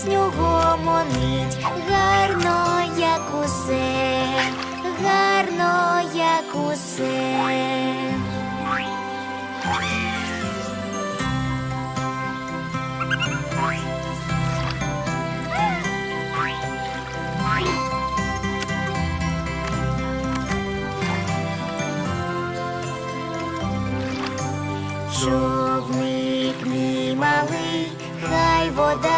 пісню гомонить, гарно, як усе, гарно, як усе. Човник мій малий, хай вода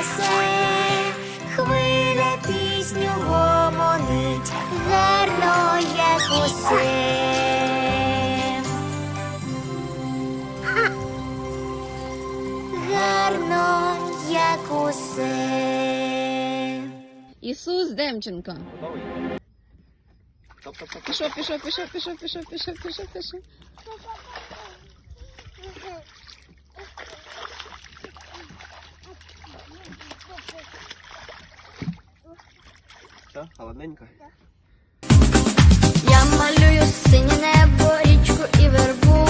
несе, хвиля пісню гомонить, гарно, як усе. Гарно, як усе. Ісус Демченко. Пішов, пішов, пішов, пішов, пішов, пішов, пішов, пішов. Все, холодненько. Я малюю синє небо, річку і вербу.